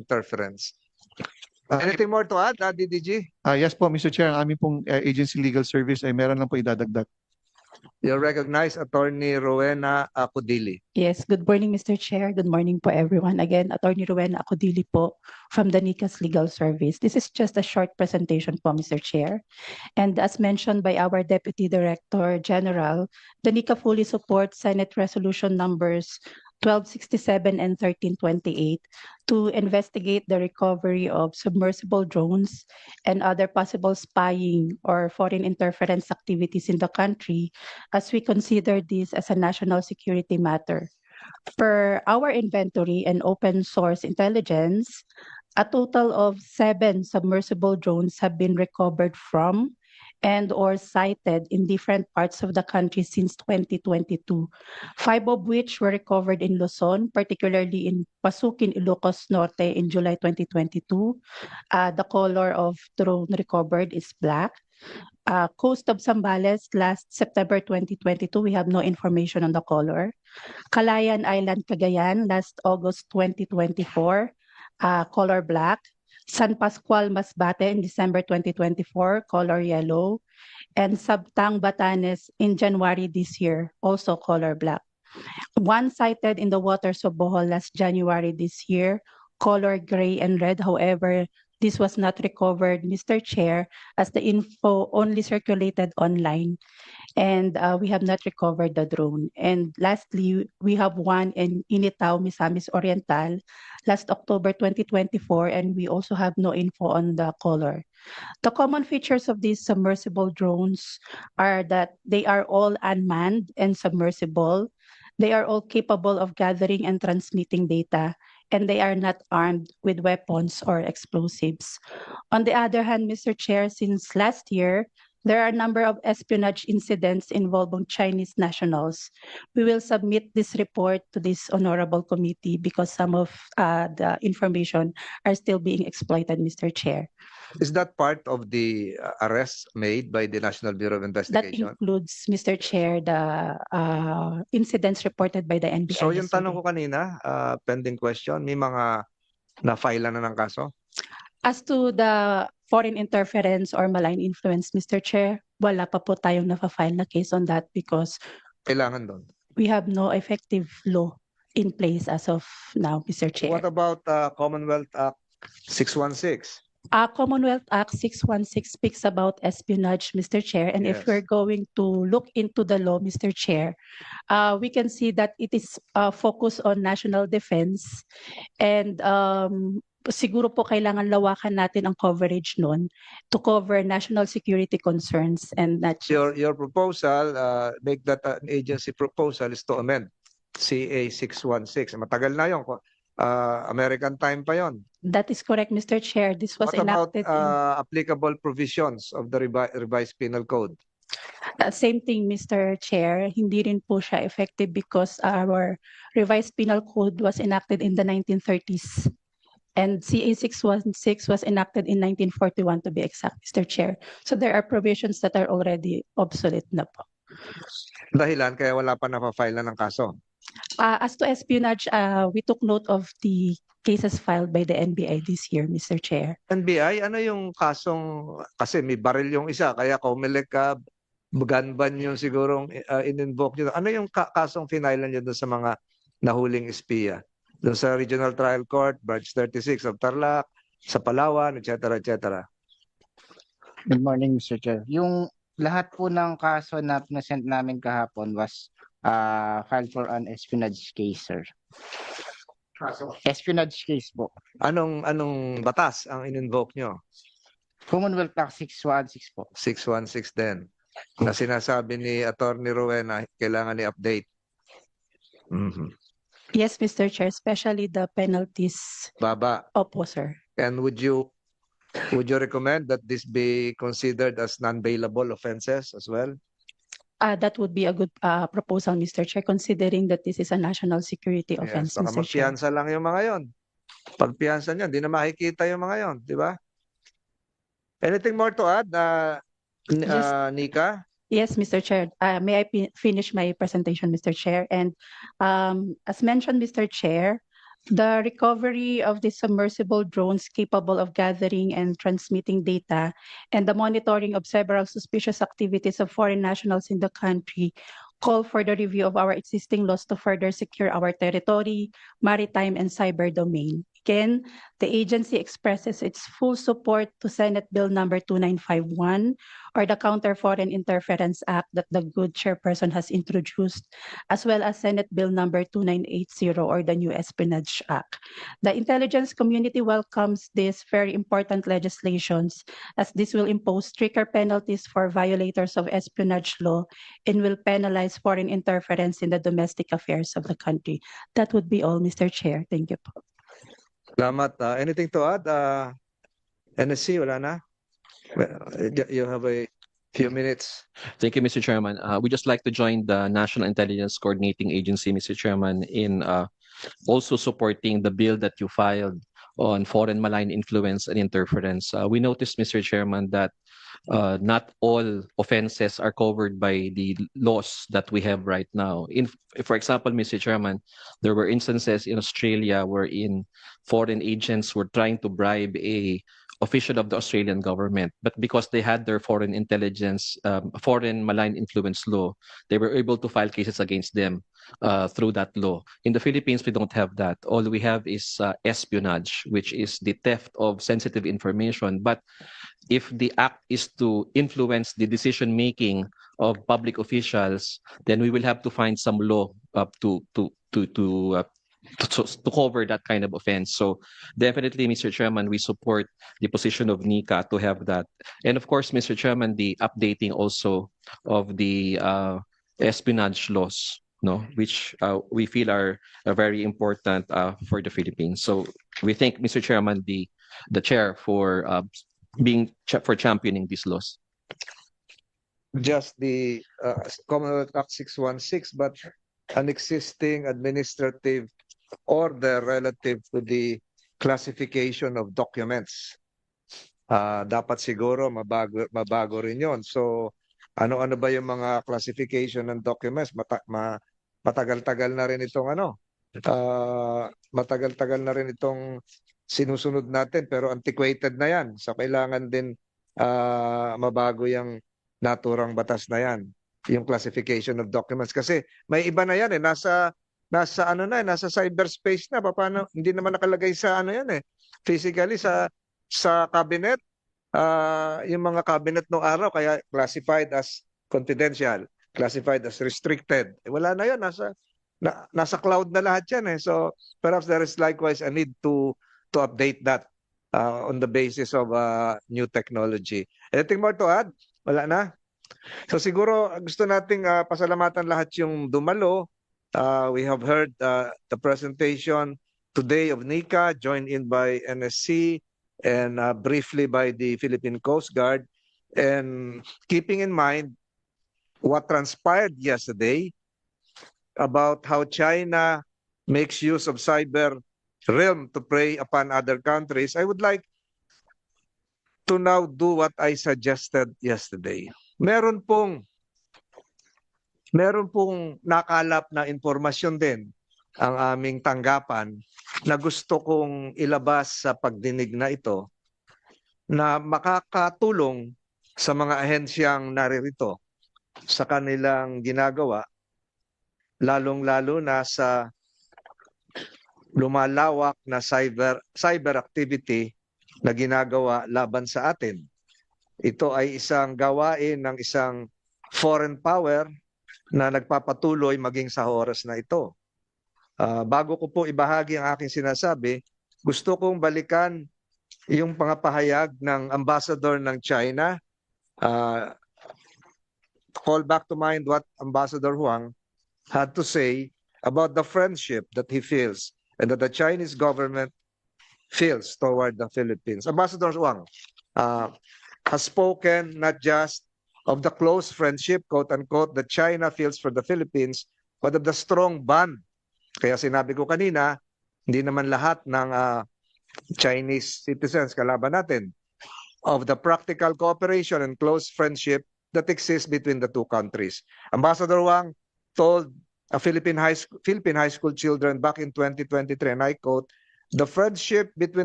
interference. Ah, Anything more to add, uh, DDG? Ah, yes po, Mr. Chair, ang aming pong eh, agency legal service ay meron lang po idadagdag. You recognize Attorney Rowena Acudili. Yes, good morning, Mr. Chair. Good morning po, everyone. Again, Attorney Rowena Acodili po from the NICAS Legal Service. This is just a short presentation po, Mr. Chair. And as mentioned by our Deputy Director General, the NICA fully supports Senate Resolution numbers 1267 and 1328 to investigate the recovery of submersible drones and other possible spying or foreign interference activities in the country as we consider this as a national security matter. Per our inventory and open source intelligence, a total of seven submersible drones have been recovered from and or sighted in different parts of the country since 2022. Five of which were recovered in Luzon, particularly in Pasukin, Ilocos Norte in July 2022. Uh, the color of drone recovered is black. Uh, coast of Zambales last September 2022, we have no information on the color. Calayan Island, Cagayan, last August 2024, uh, color black. San Pascual, Masbate in December 2024, color yellow. And Sabtang, Batanes in January this year, also color black. One sighted in the waters of Bohol last January this year, color gray and red. However, this was not recovered, Mr. Chair, as the info only circulated online. And uh, we have not recovered the drone. And lastly, we have one in Initao, Misamis Oriental, last October 2024, and we also have no info on the color. The common features of these submersible drones are that they are all unmanned and submersible. They are all capable of gathering and transmitting data, and they are not armed with weapons or explosives. On the other hand, Mr. Chair, since last year, there are a number of espionage incidents involving Chinese nationals. We will submit this report to this honorable committee because some of uh, the information are still being exploited, Mr. Chair. Is that part of the uh, arrest made by the National Bureau of That Investigation? includes, Mr. Chair, the uh, incidents reported by the NBI. So yung tanong ko kanina, uh, pending question, may mga na-file na ng kaso? As to the foreign interference or malign influence, Mr. Chair, wala pa po tayong nafa-file na case on that because Kailangan doon. we have no effective law in place as of now, Mr. Chair. What about uh, Commonwealth Act 616? Uh, Commonwealth Act 616 speaks about espionage, Mr. Chair, and Yes. if we're going to look into the law, Mr. Chair, uh, we can see that it is uh, focused on national defense and um, siguro po kailangan lawakan natin ang coverage nun to cover national security concerns and just- Your, your proposal, uh, make that an agency proposal is to amend CA 616. Matagal na yun. Uh, American time pa yon. that is correct, Mr. Chair. This was What about enacted in uh, applicable provisions of the revi- revised penal code? Uh, same thing, Mr. Chair, hindi rin po siya effective because our revised penal code was enacted in the 1930s. And CA 616 was enacted in 1941 to be exact, Mr. Chair. So there are provisions that are already obsolete na po. Dahilan kaya wala pa napafile na ng kaso. Uh, as to espionage, uh, we took note of the cases filed by the NBI this year, Mr. Chair. NBI, ano yung kasong, kasi may baril yung isa, kaya Comelec ka, gun ban yung sigurong uh, in-invoke nyo. Ano yung ka- kasong finailan nyo sa mga nahuling espiya? Doon sa Regional Trial Court, Branch 36 of Tarlac, sa Palawan, etc. etc. Good morning, Mr. Chair. Yung lahat po ng kaso na present namin kahapon was uh, filed for an espionage case, sir. Espionage case po. Anong anong batas ang in-invoke nyo? Commonwealth Act 616 po. 616 din. Na sinasabi ni Attorney Rowena, kailangan i-update. Mhm. Yes, Mr. Chair, especially the penalties. Baba. Opo, sir. And would you would you recommend that this be considered as non-bailable offenses as well? Uh, that would be a good uh, proposal, Mr. Chair, considering that this is a national security Yes, offense, baka Mr. Chair. magpiyansa lang yung mga yon. Pag piyansa niyan, di na makikita yung mga yon, di ba? Anything more to add, uh, N- Yes. uh, Nika? Yes, Mr. Chair. Uh, may I finish my presentation, Mr. Chair? And um, as mentioned, Mr. Chair, The recovery of the submersible drones capable of gathering and transmitting data and the monitoring of several suspicious activities of foreign nationals in the country call for the review of our existing laws to further secure our territory, maritime, and cyber domain. Again, the agency expresses its full support to Senate Bill number 2951 or the Counter Foreign Interference Act that the good chairperson has introduced, as well as Senate Bill number 2980 or the new Espionage Act. The intelligence community welcomes these very important legislations as this will impose stricter penalties for violators of espionage law and will penalize foreign interference in the domestic affairs of the country. That would be all, Mr. Chair. Thank you. Salamat. Uh, anything to add? Uh, NSC, wala na? You have a few minutes. Thank you, Mr. Chairman. Uh, we just like to join the National Intelligence Coordinating Agency, Mr. Chairman, in uh, also supporting the bill that you filed on foreign malign influence and interference. Uh, we noticed, Mr. Chairman, that uh, not all offenses are covered by the laws that we have right now. In, for example, Mr. Chairman, there were instances in Australia wherein foreign agents were trying to bribe a official of the Australian government, but because they had their foreign intelligence, um, foreign malign influence law, they were able to file cases against them uh, through that law. In the Philippines, we don't have that. All we have is uh, espionage, which is the theft of sensitive information. But if the act is to influence the decision making of public officials, then we will have to find some law uh, to to to to. Uh, to, to cover that kind of offense. So definitely, Mr. Chairman, we support the position of NICA to have that. And of course, Mr. Chairman, the updating also of the uh, espionage laws, no, which uh, we feel are, are very important uh, for the Philippines. So we thank Mr. Chairman, the the chair for uh, being for championing these laws. Just the uh, Commonwealth Act 616, but an existing administrative order relative to the classification of documents. Ah, dapat siguro mabago, mabago rin yon. So, ano-ano ba yung mga classification ng documents? Mata, ma, matagal-tagal na rin itong ano, ah, matagal-tagal na rin itong sinusunod natin pero antiquated na yan. So, kailangan din ah, mabago yung naturang batas na yan, yung classification of documents. Kasi may iba na yan eh, nasa nasa ano na, eh, nasa cyberspace na. Paano hindi naman nakalagay sa ano yan eh. Physically sa sa cabinet, ah yung mga cabinet no araw kaya classified as confidential, classified as restricted. Eh, wala na 'yon, nasa na, nasa cloud na lahat 'yan eh. So perhaps there is likewise a need to to update that uh, on the basis of uh, new technology. Anything more to add? Wala na? So siguro gusto nating uh, pasalamatan lahat yung dumalo. Uh, we have heard uh, the presentation today of NICA, joined in by NSC and uh, briefly by the Philippine Coast Guard. And keeping in mind what transpired yesterday about how China makes use of cyber realm to prey upon other countries, I would like to now do what I suggested yesterday. Meron pong meron pong nakalap na informasyon din ang aming tanggapan na gusto kong ilabas sa pagdinig na ito na makakatulong sa mga ahensyang naririto sa kanilang ginagawa lalong-lalo na sa lumalawak na cyber cyber activity na ginagawa laban sa atin. Ito ay isang gawain ng isang foreign power na nagpapatuloy maging sa oras na ito. Ah, bago ko po ibahagi ang aking sinasabi, gusto kong balikan yung pangapahayag ng ambassador ng China. Ah, call back to mind what Ambassador Huang had to say about the friendship that he feels and that the Chinese government feels toward the Philippines. Ambassador Huang uh, has spoken not just of the close friendship, quote unquote, that China feels for the Philippines, but of the strong bond. Kaya sinabi ko kanina, hindi naman lahat ng uh, Chinese citizens kalaban natin of the practical cooperation and close friendship that exists between the two countries. Ambassador Wang told Philippine high Philippine high school children back in 2023 and I quote the friendship between